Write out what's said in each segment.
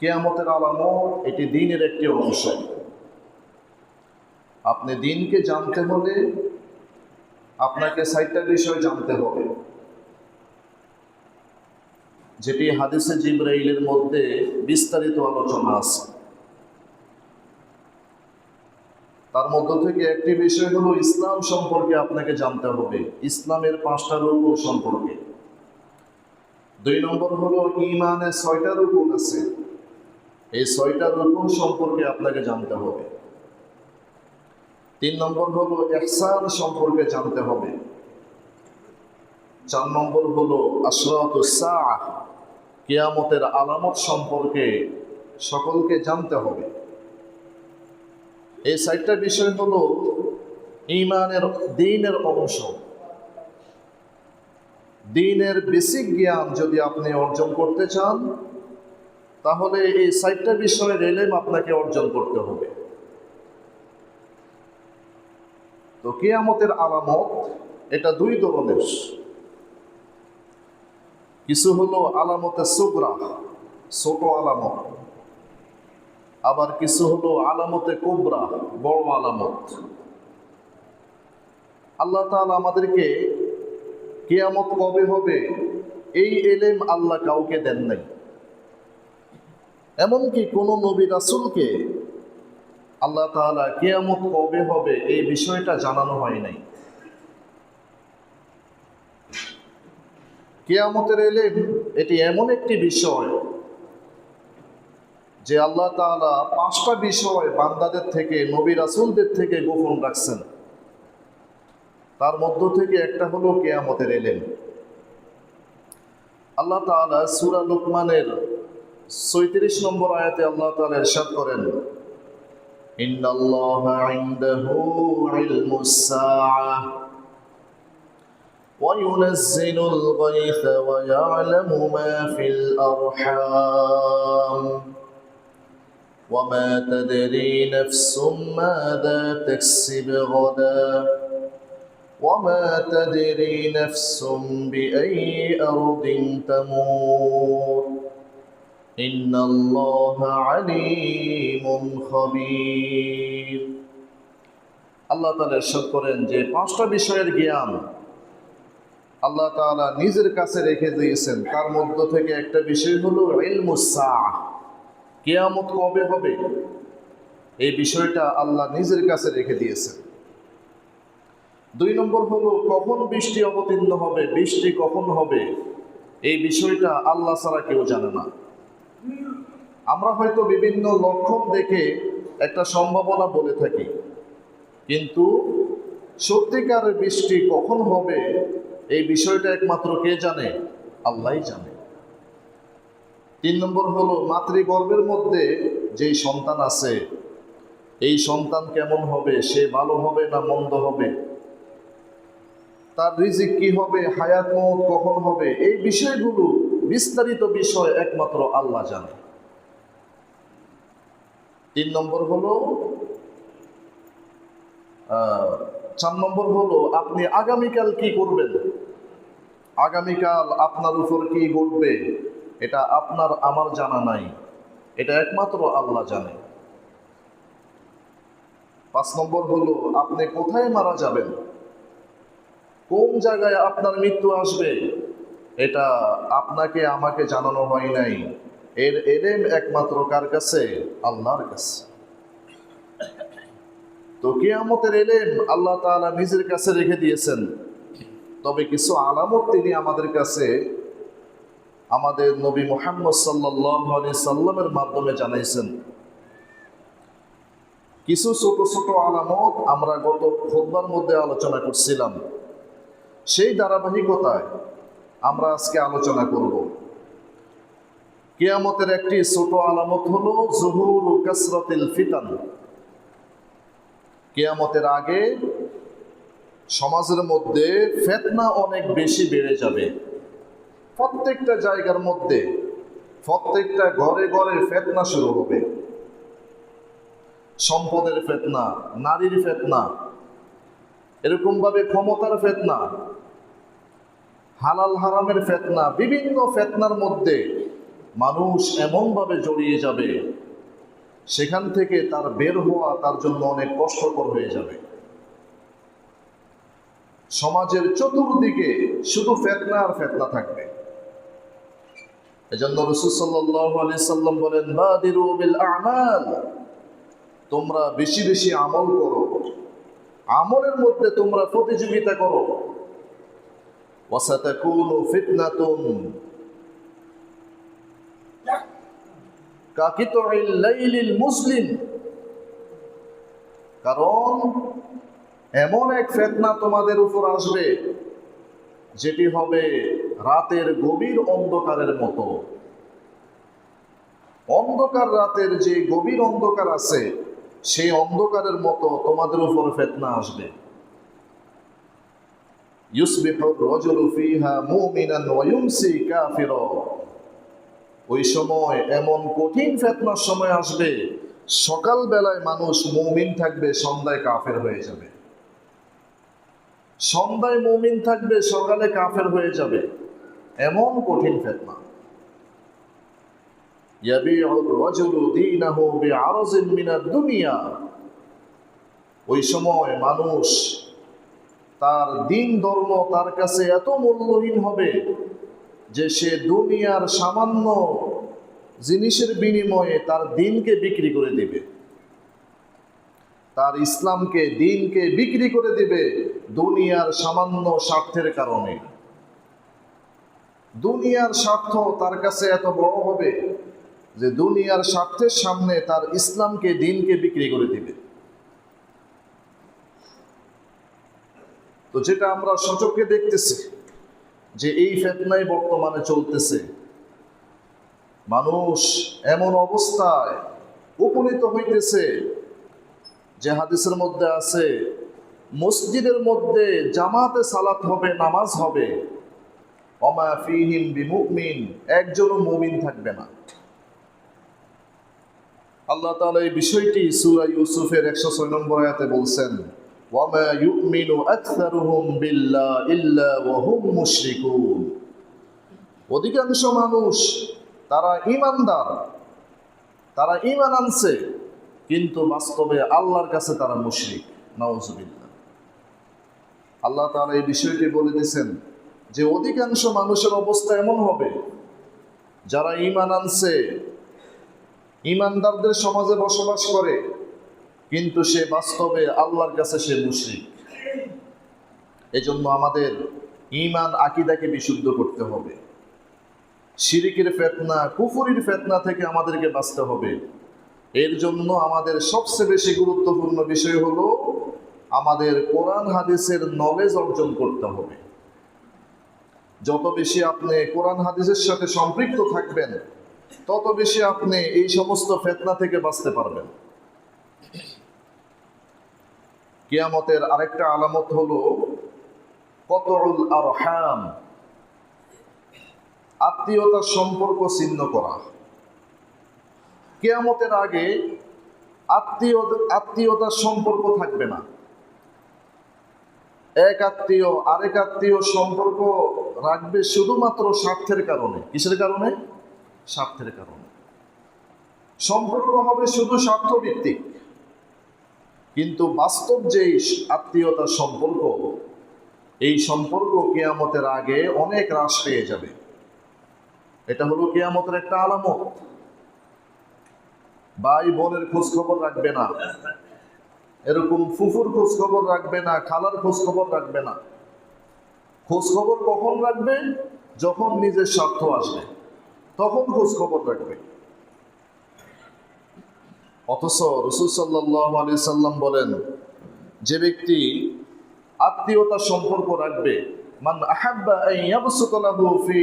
কেয়ামতের আলামত এটি দিনের একটি অংশ। আপনি দিনকে জানতে হলে আপনাকে সাইটটা বিষয় জানতে হবে। যেটি হাদিসে জিব্রাইলের মধ্যে বিস্তারিত আলোচনা আছে। তার মধ্য থেকে একটি বিষয় হলো ইসলাম সম্পর্কে আপনাকে জানতে হবে। ইসলামের পাঁচটা রূপ সম্পর্কে। দুই নম্বর হলো ইমানের ছয়টা রূপন আছে। এই ছয়টা রূপন সম্পর্কে আপনাকে জানতে হবে। তিন নম্বর হলো এহসান সম্পর্কে জানতে হবে। চার নম্বর হলো আশরাত কেয়ামতের আলামত সম্পর্কে সকলকে জানতে হবে। এই সাইটটা বিষয় হলো ইমানের দিনের অংশ। দিনের বেসিক জ্ঞান যদি আপনি অর্জন করতে চান তাহলে এই সাইটটা বিষয়ের এলেম আপনাকে অর্জন করতে হবে। তো কেয়ামতের আলামত, এটা দুই ধরনের। কিছু হলো আলামতে সুগরা ছোট আলামত। আবার কিছু হলো আলামতে কোবরা, বড় আলামত। আল্লাহ তাআলা আমাদেরকে কেয়ামত কবে হবে, এই এলেম আল্লাহ কাউকে দেন নাই। এমনকি কোন নবী রাসুলকে আল্লাহ তাআলা কেয়ামত কবে হবে এই বিষয়টা জানানো হয় নাই। কেয়ামতের এলেম, এটি এমন একটি বিষয় যে আল্লাহ তাআলা পাঁচটা বিষয় বান্দাদের থেকে, নবী রাসুলদের থেকে গোপন রাখছেন। তার মধ্য থেকে একটা হলো কেয়ামতের এলেন আল্লাহ তাআলা সূরা লুকমানের 37 নম্বর আয়াতে আল্লাহ তাআলা ইরশাদ করেন ইন্নাল্লাহা ইনদাহু ইলমুস সাআহ وينزل الغيث ويعلم ما في الأرحام وما تدري نفس ماذا تكسب غدا وما تدري نفس بأي أرض تموت إن الله عليم خبير আল্লাহ তাআলা ইরশাদ করেন যে পাঁচটা বিষয়ের জ্ঞান আল্লাহ তাআলা নিজের কাছে রেখে দিয়েছেন তার মধ্য থেকে একটা বিষয় হলো ইলমুস সাআহ কিয়ামত কবে হবে এই বিষয়টা আল্লাহ নিজের কাছে রেখে দিয়েছেন দুই নম্বর হলো কখন বৃষ্টি অবতীর্ণ হবে বৃষ্টি কখন হবে এই বিষয়টা আল্লাহ ছাড়া কেউ জানে না আমরা হয়তো বিভিন্ন লক্ষণ দেখে একটা সম্ভাবনা বলে থাকি। কিন্তু সত্যিকার বৃষ্টি কখন হবে, এই বিষয়টা একমাত্র কে জানে? আল্লাহই জানে। তিন নম্বর হলো মাতৃগর্ভের মধ্যে যেই সন্তান আছে, এই সন্তান কেমন হবে? সে ভালো হবে না মন্দ হবে? তার রিজিক কি হবে? হায়াত মত কখন হবে? এই বিষয়গুলো বিস্তারিত বিষয় একমাত্র আল্লাহ জানে। তিন নম্বর হলো চার নম্বর হলো, আপনি আগামীকাল কি করবেন? আগামীকাল আপনার উপর কি ঘটবে? এটা আপনার, আমার জানা নাই। এটা একমাত্র আল্লাহ জানে। পাঁচ নম্বর হলো, আপনি কোথায় মারা যাবেন? কোন জায়গায় আপনার মৃত্যু আসবে? এটা আপনাকে, আমাকে জানানো হয় নাই। এর এলেম একমাত্র কার কাছে? আল্লাহর কাছে। তো কিয়ামতের এলেম আল্লাহ তাআলা নিজের কাছে রেখে দিয়েছেন। তবে কিছু আলামত তিনি আমাদের কাছে, আমাদের নবী মোহাম্মদ আলাইহি সাল্লামের মাধ্যমে জানাইছেন। কিছু ছোট ছোট আলামত আমরা গত খোদবার মধ্যে আলোচনা করছিলাম। সেই ধারাবাহিকতায় আমরা আজকে আলোচনা করব। কিয়ামতের একটি ছোট আলামত হলো জুহুর কাসরাতিল ফিতান। কেয়ামতের আগে সমাজের মধ্যে ফেতনা অনেক বেশি বেড়ে যাবে। প্রত্যেকটা জায়গার মধ্যে প্রত্যেকটা ঘরে ঘরে ফেতনা শুরু হবে। সম্পদের ফেতনা, নারীর ফেতনা, এরকমভাবে ক্ষমতার ফেতনা হালাল হারামের ফেতনা, বিভিন্ন ফেতনার মধ্যে মানুষ এমনভাবে জড়িয়ে যাবে, সেখান থেকে তার বের হওয়া তার জন্য অনেক কষ্টকর হয়ে যাবে। সমাজের চতুর্দিকে শুধু ফেতনা আর ফেতনা থাকবে। এজন্য রসুল বলেন আমাল। তোমরা বেশি বেশি আমল করো। আমলের মধ্যে তোমরা প্রতিযোগিতা করো। মুসলিম। কারণ এমন এক ফেতনা তোমাদের উপর আসবে, যেটি হবে রাতের গভীর অন্ধকারের মতো। অন্ধকার রাতের যে গভীর অন্ধকার আছে, সেই অন্ধকারের মতো তোমাদের উপর ফেতনা আসবে। ওই সময় এমন কঠিন ফেতনার সময় আসবে সকাল বেলায় মানুষ মৌমিন থাকবে, সন্ধ্যায় কাফের হয়ে যাবে। সন্ধ্যায় মৌমিন থাকবে, সকালে কাফের হয়ে যাবে। এমন কঠিন ফেতনা। ওই সময় মানুষ তার দিন ধর্ম তার কাছে এত মূল্যহীন হবে যে সে দুনিয়ার সামান্য জিনিসের বিনিময়ে তার দিনকে বিক্রি করে দিবে। তার ইসলামকে, দিনকে বিক্রি করে দিবে দুনিয়ার সামান্য স্বার্থের কারণে। দুনিয়ার স্বার্থ তার কাছে এত বড় হবে যে দুনিয়ার স্বার্থের সামনে তার ইসলামকে, দিনকে বিক্রি করে দিবে। তো যেটা আমরা সচককে দেখতেছি যে এই ফেতনাই বর্তমানে চলতেছে। মানুষ এমন অবস্থায় উপনীত হইতেছে যে হাদিসের মধ্যে আছে, মসজিদের মধ্যে জামাতে সালাত হবে, নামাজ হবে। অমা একজনও মুমিন থাকবে না। আল্লাহ তাআলা এই বিষয়টি সূরা ইউসুফের 106 নম্বর আয়াতে বলছেন অধিকাংশ মানুষ তারা ঈমানদার, তারা ঈমান আনছে, কিন্তু বাস্তবে আল্লাহর কাছে তারা মুশরিক। নাউজুবিল্লাহ। আল্লাহ তারা এই বিষয়টি বলে দিয়েছেন যে অধিকাংশ মানুষের অবস্থা এমন হবে, যারা ঈমান আনছে ইমানদারদের সমাজে বসবাস করে কিন্তু সে বাস্তবে আল্লাহর কাছে সে মুশরিক। এজন্য আমাদের ইমান আকিদাকে বিশুদ্ধ করতে হবে। শিরিকের ফেতনা, কুফুরির ফেতনা থেকে আমাদেরকে বাঁচতে হবে। এর জন্য আমাদের সবচেয়ে বেশি গুরুত্বপূর্ণ বিষয় হলো আমাদের কোরআন হাদিসের নলেজ অর্জন করতে হবে। যত বেশি আপনি কোরআন হাদিসের সাথে সম্পৃক্ত থাকবেন, তত বেশি আপনি এই সমস্ত ফেতনা থেকে বাঁচতে পারবেন। কিয়ামতের আরেকটা আলামত হলো কতরুল আরহাম, আত্মীয়তার সম্পর্ক ছিন্ন করা। কেয়ামতের আগে আত্মীয়, আত্মীয়তার সম্পর্ক থাকবে না। এক আত্মীয়, আরেক আত্মীয় সম্পর্ক রাখবে শুধুমাত্র স্বার্থের কারণে। কিসের কারণে? স্বার্থের কারণে। সম্পর্ক হবে শুধু স্বার্থভিত্তিক। কিন্তু বাস্তব যেই আত্মীয়তার সম্পর্ক, এই সম্পর্ক কেয়ামতের আগে অনেক হ্রাস পেয়ে যাবে। এটা হলো কেয়ামতের একটা আলামত। ভাই বোনের খোঁজ খবর রাখবে না। এরকম ফুফুর খোঁজ খবর রাখবে না, খালার খোঁজ খবর রাখবে না। খোঁজ খবর কখন রাখবে? যখন নিজের স্বার্থ আসবে, তখন খোঁজ খবর রাখবে। অথচ রসুল সাল্লাহ আলি সাল্লাম বলেন, যে ব্যক্তি আত্মীয়তার সম্পর্ক রাখবে, মান ফি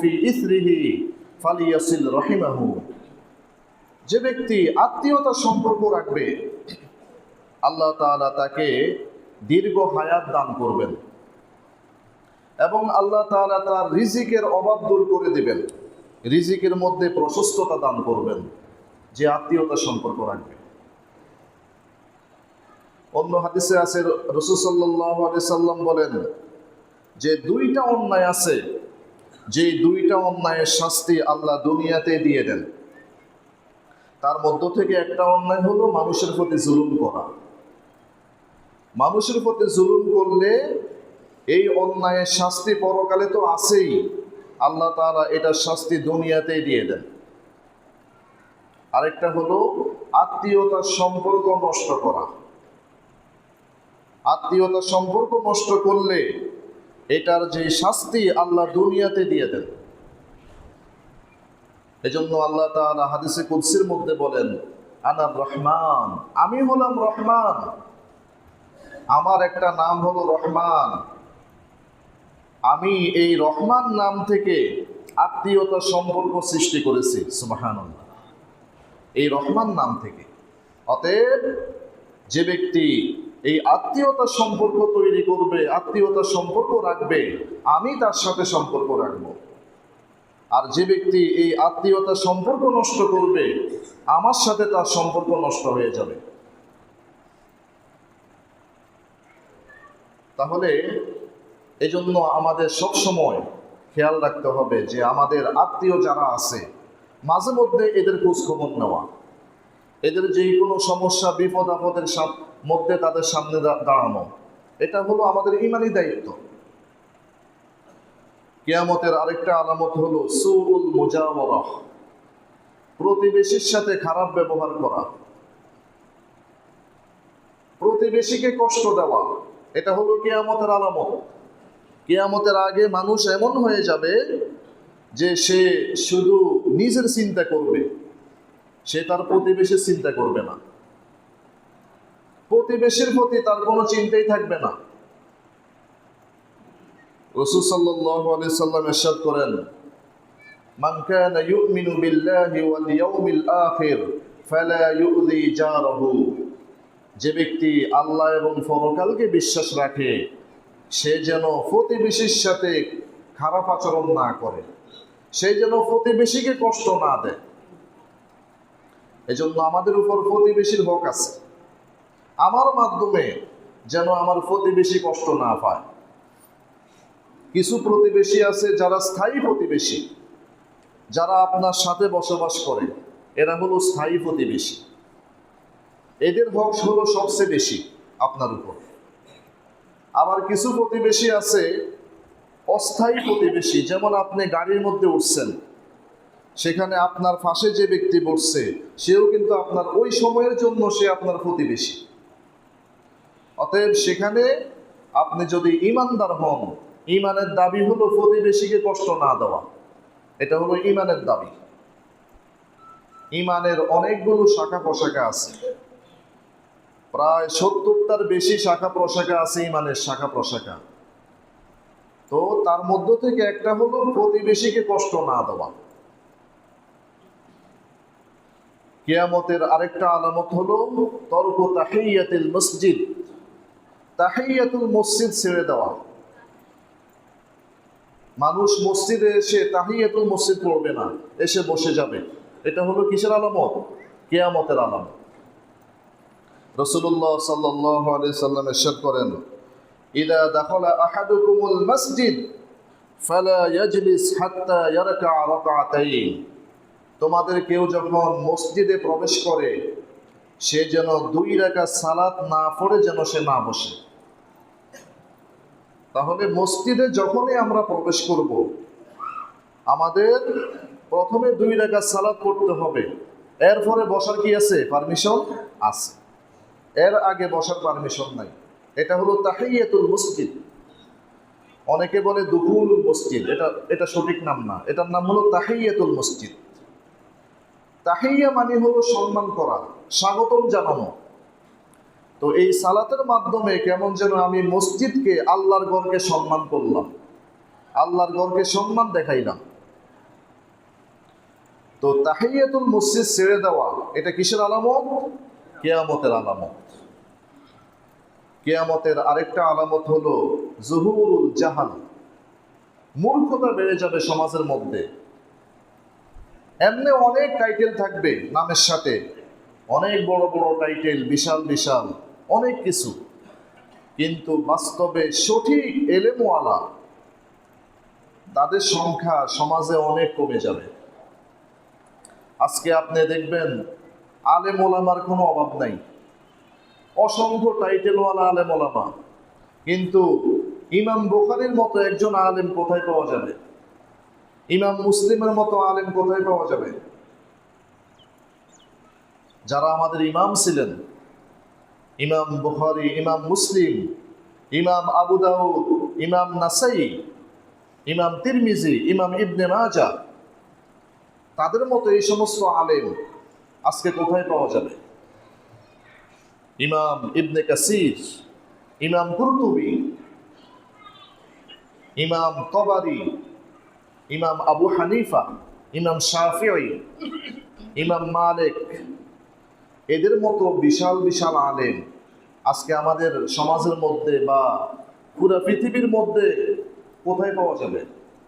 ফি ফালিয়াসিল রহিমাহু। যে ব্যক্তি আত্মীয়তার সম্পর্ক রাখবে, আল্লাহ তাআলা তাকে দীর্ঘ হায়াত দান করবেন এবং আল্লাহ তার রিজিকের অভাব দূর করে দিবেন। রিজিকের মধ্যে প্রশস্ততা দান করবেন, যে আত্মীয়তার সম্পর্ক রাখবে অন্য হাদিসে আছে, রসুল সাল্লাহ সাল্লাম বলেন, যে দুইটা অন্যায় আছে, যে দুইটা অন্যায়ের শাস্তি আল্লাহ দুনিয়াতে দিয়ে দেন। তার মধ্য থেকে একটা অন্যায় হলো মানুষের প্রতি জুলুম করা। মানুষের প্রতি জুলুম করলে এই অন্যায়ের শাস্তি পরকালে তো আছেই। আল্লাহ তাআলা এটার শাস্তি দুনিয়াতেই দিয়ে দেন। আরেকটা হলো আত্মীয়তার সম্পর্ক নষ্ট করা। আত্মীয়তার সম্পর্ক নষ্ট করলে এটার যে শাস্তি আল্লাহ দুনিয়াতে দিয়ে দেন। এজন্য আল্লাহ তাআলা হাদিসে কুদসির মধ্যে বলেন আনার রহমান, আমি হলাম রহমান। আমার একটা নাম হলো রহমান। আমি এই রহমান নাম থেকে আত্মীয়তার সম্পর্ক সৃষ্টি করেছি, সুবহানাল্লাহ। এই রহমান নাম থেকে। অতএব যে ব্যক্তি এই আত্মীয়তার সম্পর্ক তৈরি করবে আত্মীয়তার সম্পর্ক রাখবে, আমি তার সাথে সম্পর্ক রাখব। আর যে ব্যক্তি এই আত্মীয়তার সম্পর্ক নষ্ট করবে, আমার সাথে তার সম্পর্ক নষ্ট হয়ে যাবে। তাহলে এজন্য আমাদের সব সময় খেয়াল রাখতে হবে যে আমাদের আত্মীয় যারা আছে, মাঝে মধ্যে এদের খোঁজ খবর নেওয়া। এদের যে কোনো সমস্যা, বিপদ আপদের মধ্যে তাদের সামনে দাঁড়ানো। এটা হলো আমাদের ইমানি দায়িত্ব। কেয়ামতের আরেকটা আলামত হলো সুউল মুজাওয়ারাহ। প্রতিবেশীর সাথে খারাপ ব্যবহার করা। প্রতিবেশীকে কষ্ট দেওয়া। এটা হলো কেয়ামতের আলামত। কেয়ামতের আগে মানুষ এমন হয়ে যাবে যে সে শুধু নিজের চিন্তা করবে, সে তার প্রতিবেশীর চিন্তা করবে না। প্রতিবেশীর প্রতি তার কোনো চিন্তাই থাকবে না। রসুল সাল্লাম ইরশাদ করেন যে ব্যক্তি আল্লাহ এবং ফরকালকে বিশ্বাস রাখে সে যেন প্রতিবেশীর সাথে খারাপ আচরণ না করে, সে যেন প্রতিবেশীকে কষ্ট না দেয়। এজন্য আমাদের উপর প্রতিবেশীর হক আছে। আমার মাধ্যমে যেন আমার প্রতিবেশী কষ্ট না পায়। কিছু প্রতিবেশী আছে যারা স্থায়ী প্রতিবেশী, যারা আপনার সাথে বসবাস করে। এরা হলো স্থায়ী প্রতিবেশী। এদের হক হলো সবচেয়ে বেশি আপনার উপর। আবার কিছু প্রতিবেশী আছে, অস্থায়ী প্রতিবেশী, যেমন আপনি গাড়ির মধ্যে উঠছেন, সেখানে আপনার ফাঁসে যে ব্যক্তি বসছে, সেও কিন্তু আপনার ওই সময়ের জন্য সে আপনার প্রতিবেশী। অতএব সেখানে আপনি যদি ইমানদার হন ইমানের দাবি হলো প্রতিবেশীকে কষ্ট না দেওয়া। এটা হলো ইমানের দাবি। ইমানের অনেকগুলো শাখা প্রশাখা আছে। প্রায় সত্তরটার বেশি শাখা প্রশাখা আছে ইমানের শাখা প্রশাখা। তো তার মধ্য থেকে একটা হলো প্রতিবেশীকে কষ্ট না দেওয়া। কেয়ামতের আরেকটা আলামত হলো তর্ক তাহিয়াতুল মসজিদ। তাহিয়াতুল মসজিদ ছেড়ে দেওয়া। মানুষ মসজিদে এসে তাহিয়াতুল মসজিদ পড়বে না, এসে বসে যাবে। এটা হলো কিসের আলামত? কেয়ামতের আলামত। রসুল্লাহ সাল্লাহ আলি সাল্লাম এরশাদ করেন, ইদা দাখলা আহাদুকুমুল মসজিদ, ফালা ইয়াজলিস হাত্তা ইয়ারকা রাকাতাইন। তোমাদের কেউ যখন মসজিদে প্রবেশ করে, সে যেন দুই রাকাত সালাত না পড়ে যেন সে না বসে। তাহলে মসজিদে যখনই আমরা প্রবেশ করব, আমাদের প্রথমে দুই রাকাত সালাত পড়তে হবে। এরপরে বসার কি আছে? পারমিশন আছে। এর আগে বসার পারমিশন নাই। এটা হলো তাহিয়াতুল মসজিদ। অনেকে বলে দুহুল মসজিদ, এটা এটা সঠিক নাম না। এটার নাম হলো তাহিয়াতুল মসজিদ। তাহিয়া মানে হলো সম্মান করা, স্বাগতম জানানো। তো এই সালাতের মাধ্যমে কেমন যেন আমি মসজিদকে, আল্লাহর গড়কে সম্মান করলাম। আল্লাহর গড়কে সম্মান দেখাইলাম। তো তাহিয়াতুল মসজিদ ছেড়ে দেওয়া, এটা কিসের আলামত? কেয়ামতের আলামত। কেয়ামতের আরেকটা আলামত হলো জহুরুল জাহাল। মূর্খতা বেড়ে যাবে সমাজের মধ্যে। এমনি অনেক টাইটেল থাকবে নামের সাথে। অনেক বড় বড় টাইটেল বিশাল বিশাল, অনেক কিছু। কিন্তু বাস্তবে সঠিক এলেমওয়ালা, তাদের সংখ্যা সমাজে অনেক কমে যাবে। আজকে আপনি দেখবেন আলেম মোলামার কোনো অভাব নাই। অসংখ্য টাইটেলওয়ালা আলে ওলামা কিন্তু ইমাম বুখারির মতো একজন আলেম কোথায় পাওয়া যাবে? ইমাম মুসলিমের মতো আলেম কোথায় পাওয়া যাবে? যারা আমাদের ইমাম ছিলেন, ইমাম বুখারি, ইমাম মুসলিম, ইমাম আবু দাউদ, ইমাম নাসাই, ইমাম তিরমিজি, ইমাম ইবনে মাজা তাদের মতো এই সমস্ত আলেম আজকে কোথায় পাওয়া যাবে? ইমাম ইবনে কাসির, ইমাম কুরতুবি, ইমাম তবারি, ইমাম আবু হানিফা, ইমাম শাফিঈ, ইমাম মালিক, এদের মতো বিশাল বিশাল আলেম আজকে আমাদের সমাজের মধ্যে বা পুরা পৃথিবীর মধ্যে কোথায় পাওয়া যাবে?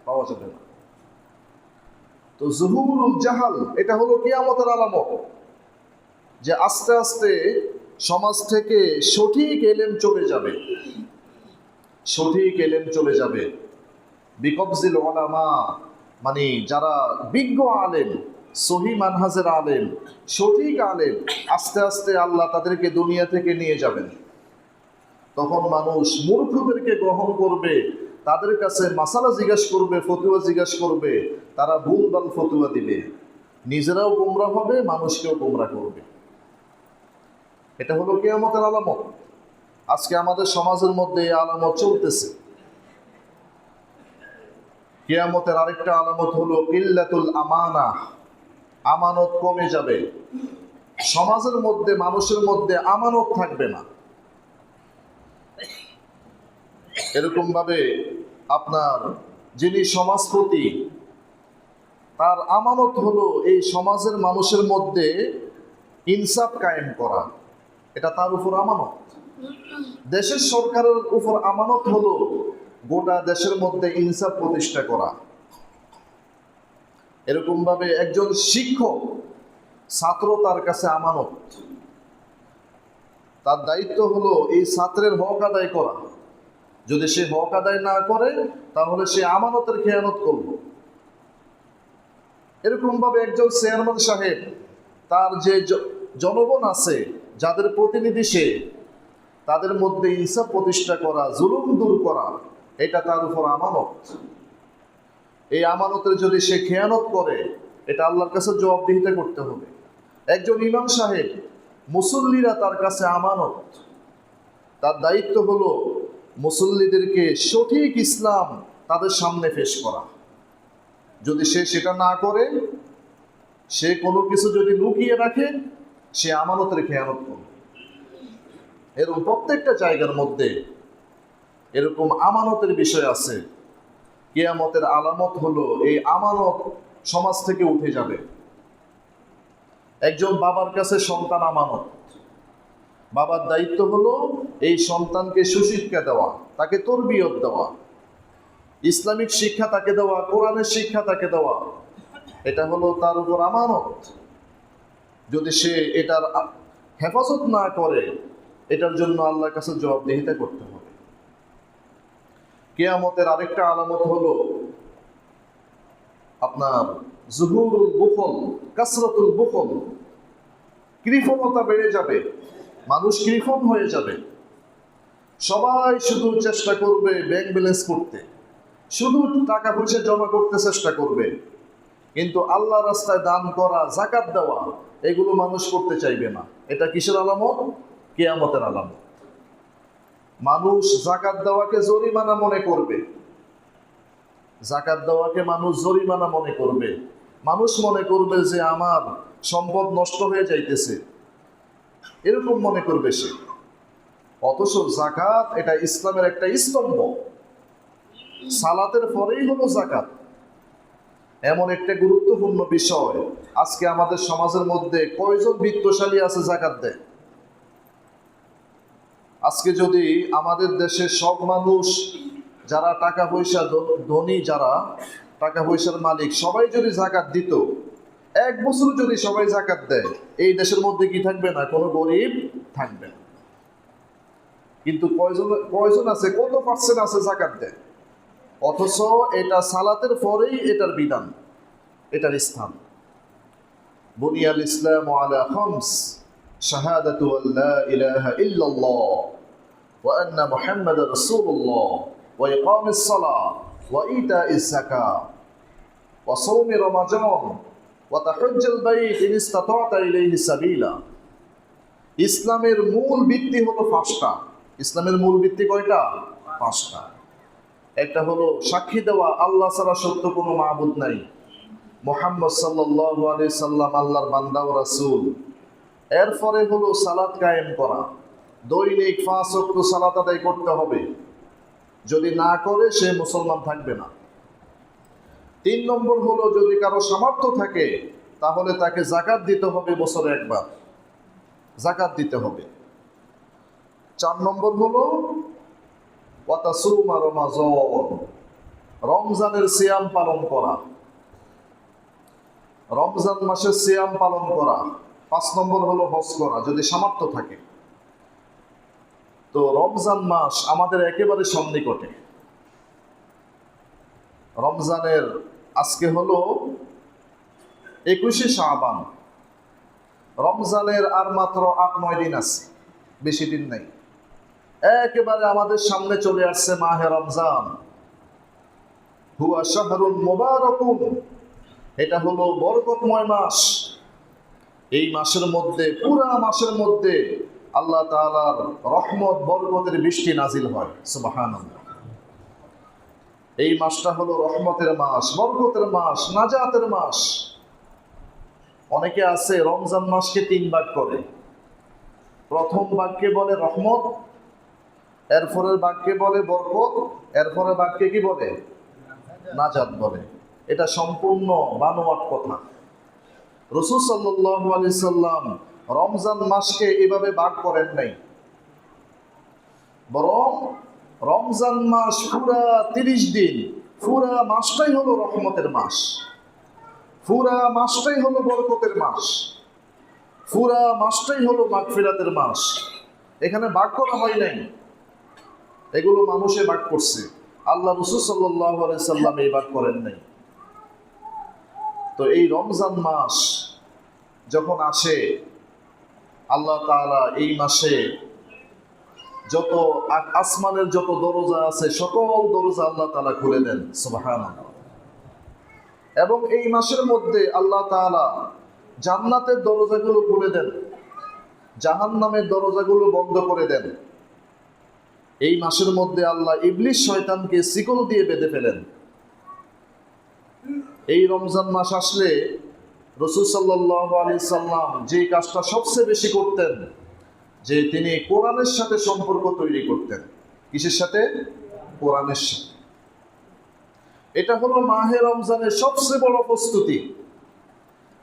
পাওয়া যাবে না। তো জুহুরুল জাহাল, এটা হলো কিয়ামতের আলামত। যে আস্তে আস্তে সমাজ থেকে সঠিক এলেম চলে যাবে। সঠিক এলেম চলে যাবে। বিকবজিল ওলামা মানে যারা বিজ্ঞ আলেম, সহি মানহাজের আলেম, সঠিক আলেম, আস্তে আস্তে আল্লাহ তাদেরকে দুনিয়া থেকে নিয়ে যাবেন। তখন মানুষ মূর্খদেরকে গ্রহণ করবে। তাদের কাছে মাসালা জিজ্ঞাসা করবে, ফতুয়া জিজ্ঞাসা করবে, তারা ভুলভাল ফতুয়া দিবে। নিজেরাও গোমরা হবে, মানুষকেও গোমরা করবে। এটা হলো কেয়ামতের আলামত। আজকে আমাদের সমাজের মধ্যে এই আলামত চলতেছে। কেয়ামতের আরেকটা আলামত হলো কিল্লাতুল আমানা। আমানত কমে যাবে। সমাজের মধ্যে, মানুষের মধ্যে আমানত থাকবে না। এরকম ভাবে আপনার যিনি সমাজপতি, তার আমানত হলো এই সমাজের মানুষের মধ্যে ইনসাফ কায়েম করা। এটা তার উপর আমানত। দেশের সরকারের উপর আমানত হলো গোটা দেশের মধ্যে ইনসাফ প্রতিষ্ঠা করা। এরকম ভাবে একজন শিক্ষক, ছাত্র তার কাছে আমানত। তার দায়িত্ব হলো এই ছাত্রের হক আদায় করা। যদি সে হক আদায় না করে, তাহলে সে আমানতের খেয়ানত করল এরকম ভাবে একজন চেয়ারম্যান সাহেব, তার যে জনগণ আছে, যাদের প্রতিনিধি সে, তাদের মধ্যে ইনসাফ প্রতিষ্ঠা করা, জুলুম দূর করা, এটা তার উপর আমানত। এই আমানতের যদি সে খেয়ানত করে, এটা আল্লাহর কাছে জবাবদিহিতা করতে হবে। একজন ইমাম সাহেব, মুসল্লিরা তার কাছে আমানত। তার দায়িত্ব হলো মুসল্লিদেরকে সঠিক ইসলাম তাদের সামনে পেশ করা। যদি সে সেটা না করে, সে কোনো কিছু যদি লুকিয়ে রাখে, সে আমানতের খেয়ানত করবে। এরকম প্রত্যেকটা জায়গার মধ্যে এরকম আমানতের বিষয় আছে। কেয়ামতের আলামত হলো এই আমানত সমাজ থেকে উঠে যাবে। একজন বাবার কাছে সন্তান আমানত। বাবার দায়িত্ব হলো এই সন্তানকে সুশিক্ষা দেওয়া, তাকে তরবিয়ত দেওয়া। ইসলামিক শিক্ষা তাকে দেওয়া, কোরআনের শিক্ষা তাকে দেওয়া। এটা হলো তার উপর আমানত। যদি সে এটার হেফাজত না করে, এটার জন্য আল্লাহর কাছে জবাবদিহিতা করতে হবে। কেয়ামতের আরেকটা আলামত হলো আপনার জুহুরুল বুখল, কাসরতুল বুখল। কৃপণতা বেড়ে যাবে। মানুষ কৃপণ হয়ে যাবে। সবাই শুধু চেষ্টা করবে ব্যাংক ব্যালেন্স করতে। শুধু টাকা পয়সা জমা করতে চেষ্টা করবে। কিন্তু আল্লাহ রাস্তায় দান করা, জাকাত দেওয়া, এগুলো মানুষ করতে চাইবে না। এটা কিসের আলামত? কেয়ামতের আলামত। মানুষ জাকাত দেওয়াকে জরিমানা মনে করবে। জাকাত দেওয়াকে মানুষ জরিমানা মনে করবে। মানুষ মনে করবে যে আমার সম্পদ নষ্ট হয়ে যাইতেছে। এরকম মনে করবে সে। অথচ জাকাত এটা ইসলামের একটা স্তম্ভ। সালাতের পরেই হলো জাকাত এমন একটা গুরুত্বপূর্ণ বিষয়। আজকে আমাদের সমাজের মধ্যে কয়জন বিত্তশালী আছে জাকাত দেয়? আজকে যদি আমাদের দেশের সব মানুষ, যারা টাকা পয়সা ধনী, যারা টাকা পয়সার মালিক, সবাই যদি জাকাত দিত এক বছর যদি সবাই জাকাত দেয়, এই দেশের মধ্যে কি থাকবে না? কোনো গরিব থাকবে না। কিন্তু কয়জন কয়জন আছে? কত পার্সেন্ট আছে জাকাত দেয়? অথচ এটা সালাতের পরেই এটার বিধান, এটার স্থান। বুনিয়াল ইসলাম আলা খামস, শাহাদাতু আল্লা ইলাহা ইল্লাল্লাহ, ওয়া আন্না মুহাম্মাদার রাসূলুল্লাহ, ওয়া ইকামিস সালাহ ওয়া ইতাইজ যাকাহ ওয়া সাওমি ইসলামের মূল ভিত্তি হলো পাঁচটা। ইসলামের মূল ভিত্তি কয়টা? পাঁচটা। একটা হলো সাক্ষী দেওয়া, আল্লাহ ছাড়া সত্য কোনো মাহবুদ নাই। মোহাম্মদ সাল্লাহ আলি সাল্লাম আল্লাহর বান্দা ও রাসুল। এরপরে হলো সালাদ কায়েম করা। দৈনিক অক্ট সালাত আদায় করতে হবে। যদি না করে সে মুসলমান থাকবে না। তিন নম্বর হলো, যদি কারও সামর্থ্য থাকে, তাহলে তাকে জাকাত দিতে হবে বছরে একবার। জাকাত দিতে হবে। চার নম্বর হলো রমজানের সিয়াম পালন করা। রমজান মাসের সিয়াম পালন করা। পাঁচ নম্বর হলো, হজ করা, যদি সামর্থ্য থাকে। তো রমজান মাস আমাদের একেবারে সন্নিকটে। রমজানের আজকে হলো একুশে শাহবান রমজানের আর মাত্র আট, নয় দিন আছে, বেশি দিন নেই। একেবারে আমাদের সামনে চলে আসছে মাহে রমজান। হুয়া শাহরুল মোবারকুন। এটা হলো বরকতময় মাস। এই মাসের মধ্যে, পুরা মাসের মধ্যে আল্লাহ তাআলার রহমত, বরকতের বৃষ্টি নাজিল হয়, সুবহানাল্লাহ। এই মাসটা হলো রহমতের মাস, বরকতের মাস, নাজাতের মাস। অনেকে আছে রমজান মাসকে তিন ভাগ করে। প্রথম বাক্যে বলে রহমত, এরপরের বাক্যে বলে বরকত, এরপরের বাক্যে কি বলে? নাজাত বলে। এটা সম্পূর্ণ বানোয়াট কথা। রসুল সাল্লাহ আলি সাল্লাম রমজান মাসকে এভাবে ভাগ করেন নাই। বরং রমজান মাস পুরা তিরিশ দিন। পুরা মাসটাই হলো রহমতের মাস। পুরা মাসটাই হলো বরকতের মাস। পুরা মাসটাই হলো মাগফিরাতের মাস। এখানে ভাগ করা হয় নাই। এগুলো মানুষে ভাগ করছে। আল্লাহ রসুল সাল্লাহ সাল্লাম এই ভাগ করেন নাই। তো এই রমজান মাস যখন আসে, আল্লাহ তাআলা এই মাসে যত আসমানের যত দরজা আছে, সকল দরজা আল্লাহ তালা খুলে দেন, সুবহানাল্লাহ। এবং এই মাসের মধ্যে আল্লাহ তাআলা জান্নাতের দরজাগুলো খুলে দেন, জাহান্নামের দরজাগুলো বন্ধ করে দেন। এই মাসের মধ্যে আল্লাহ ইবলিশ শয়তানকে শিকল দিয়ে বেঁধে ফেলেন। এই রমজান মাস আসলে রসুল সাল্লাহ আলি সাল্লাম যে কাজটা সবচেয়ে বেশি করতেন যে তিনি কোরআনের সাথে সম্পর্ক তৈরি করতেন। কিসের সাথে? কোরআনের সাথে। এটা হলো মাহে রমজানের সবচেয়ে বড় প্রস্তুতি,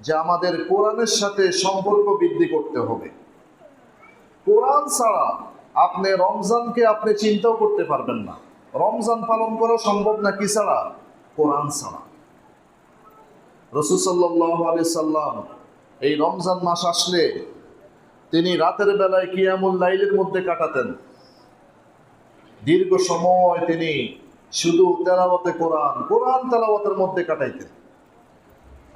যে আমাদের কোরআনের সাথে সম্পর্ক বৃদ্ধি করতে হবে। কোরআন ছাড়া আপনি রমজানকে আপনি চিন্তাও করতে পারবেন না। রমজান পালন করা সম্ভব না, কি ছাড়া? কোরআন ছাড়া। রসুল সাল্লাহ আলি সাল্লাম এই রমজান মাস আসলে তিনি রাতের বেলায় কিয়ামুল লাইলের মধ্যে কাটাতেন। দীর্ঘ সময় তিনি শুধু তেলাওয়াতে কোরআন কোরআন তেলাওয়াতের মধ্যে কাটাইতেন।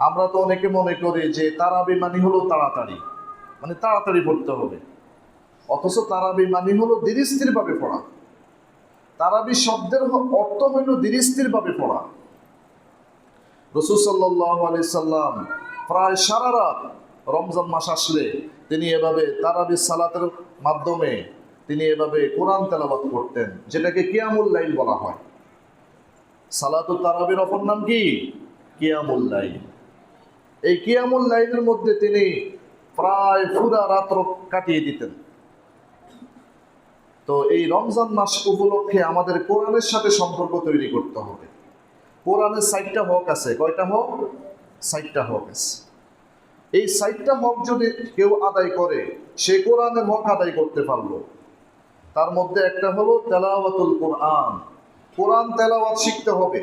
আমরা তো অনেকে মনে করি যে তারাবি মানি হলো তাড়াতাড়ি মানে তাড়াতাড়ি পড়তে হবে। অথচ তারাবি মানি হলো ধীরস্থির ভাবে পড়া। তারাবি শব্দের অর্থ হইল ধীরস্থির ভাবে পড়া। রসুল সাল্লাম প্রায় সারা রাত রমজান মাস আসলে তিনি এভাবে তারাবি সালাতের মাধ্যমে তিনি এভাবে কোরআন তেলাবাত করতেন, যেটাকে কিয়ামুল লাইল বলা হয়। সালাতু তারাবির অপর নাম কি? কিয়ামুল লাইল। এই কিয়ামুল লাইলের মধ্যে তিনি প্রায় পুরা রাত্র কাটিয়ে দিতেন। তো এই রমজান মাস উপলক্ষে আমাদের কোরআনের সাথে সম্পর্ক তৈরি করতে হবে। কোরআনের সাইটটা হক আছে। কয়টা হক? সাইটটা হক আছে। এই সাইটটা হক যদি কেউ আদায় করে, সে কোরআনের হক আদায় করতে পারল। তার মধ্যে একটা হলো তেলাওয়াতুল কোরআন। কোরআন তেলাওয়াত শিখতে হবে।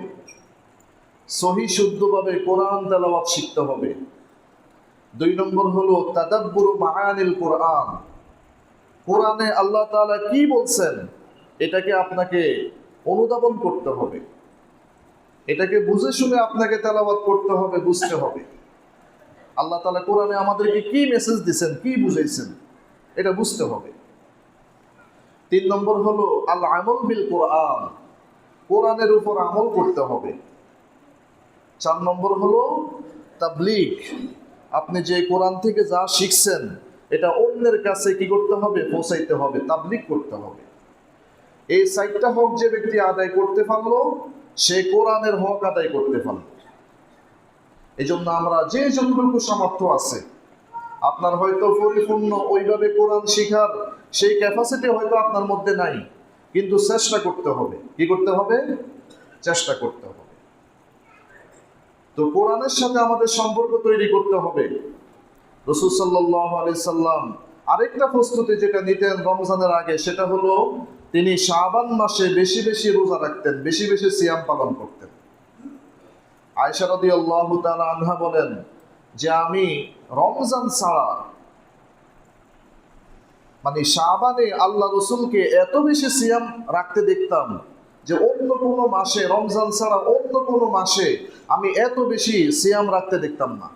সহি, শুদ্ধভাবে কোরআন তেলাওয়াত শিখতে হবে। দুই নম্বর হলো তাদাব্বুরু মাআনিল কোরআন। কোরআনে আল্লাহ তাআলা কি বলছেন, এটাকে আপনাকে অনুধাবন করতে হবে। এটাকে বুঝে শুনে আপনাকে তেলাওয়াত করতে হবে, বুঝতে হবে। আল্লাহ তালা কোরআনে আমাদেরকে কি মেসেজ দিছেন, কি বুঝাইছেন, এটা বুঝতে হবে। তিন নম্বর হলো, আল আমল বিল কোরআন, কোরআনের উপর আমল করতে হবে। চার নম্বর হলো, তাবলিগ, আপনি যে কোরআন থেকে যা শিখছেন, এটা অন্যের কাছে কি করতে হবে, পৌঁছাইতে হবে, তাবলিগ করতে হবে। এই সাইটটা হক যে ব্যক্তি আদায় করতে পারল, সে কোরআনের হক আদায় করতে পারল। এই জন্য আমরা যে যতটুকু সামর্থ্য আছে, আপনার হয়তো পরিপূর্ণ ওইভাবে কোরআন শিখার সেই ক্যাপাসিটি হয়তো আপনার মধ্যে নাই, কিন্তু চেষ্টা করতে হবে। কি করতে হবে? চেষ্টা করতে হবে। তো কোরআনের সাথে আমাদের সম্পর্ক তৈরি করতে হবে। রসুল সাল্লাহ আলি সাল্লাম আরেকটা প্রস্তুতি যেটা নিতেন রমজানের আগে, সেটা হলো তিনি শাবান মাসে বেশি বেশি রোজা রাখতেন, বেশি বেশি সিয়াম পালন করতেন। আয়সারদি আল্লাহ আনহা বলেন যে আমি রমজান ছাড়া মানে শাবানে আল্লাহ রসুলকে এত বেশি সিয়াম রাখতে দেখতাম যে অন্য কোনো মাসে, রমজান ছাড়া অন্য কোনো মাসে আমি এত বেশি সিয়াম রাখতে দেখতাম না।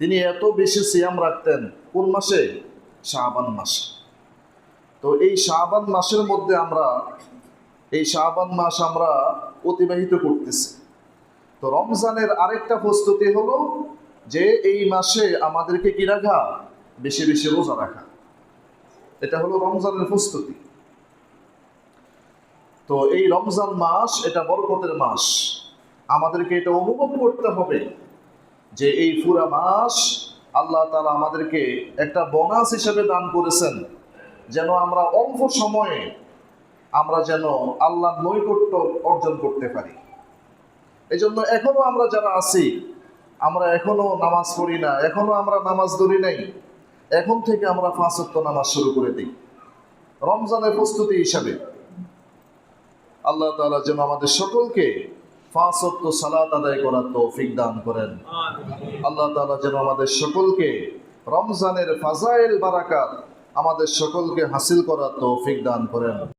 তিনি এত বেশি সিয়াম রাখতেন কোন মাসে? শাবান মাসে। তো এই শাবান মাসের মধ্যে আমরা, এই শাবান মাস আমরা অতিবাহিত করতেছি। তো রমজানের আরেকটা প্রস্তুতি হলো যে এই মাসে আমাদেরকে কি রাখা? বেশি বেশি রোজা রাখা। এটা হলো রমজানের প্রস্তুতি। তো এই রমজান মাস এটা বরকতের মাস। আমাদেরকে এটা অনুভব করতে হবে যে এই পুরা মাস আল্লাহ তালা আমাদেরকে একটা বোনাস হিসেবে দান করেছেন, যেন আমরা অল্প সময়ে আমরা যেন আল্লাহর নৈকট্য অর্জন করতে পারি। এই জন্য এখনও আমরা যারা আছি, আমরা এখনও নামাজ পড়ি না, এখনও আমরা নামাজ ধরি নাই। এখন থেকে আমরা পাঁচত্ব নামাজ শুরু করে দিই। রমজানের প্রস্তুতি হিসাবে। আল্লাহ তালা যেন আমাদের সকলকে পাঁচত্ব সালাত আদায় করার তৌফিক দান করেন। আল্লাহ তালা যেন আমাদের সকলকে রমজানের ফাজাইল বারাকাত আমাদের সকলকে হাসিল করার তৌফিক দান করেন।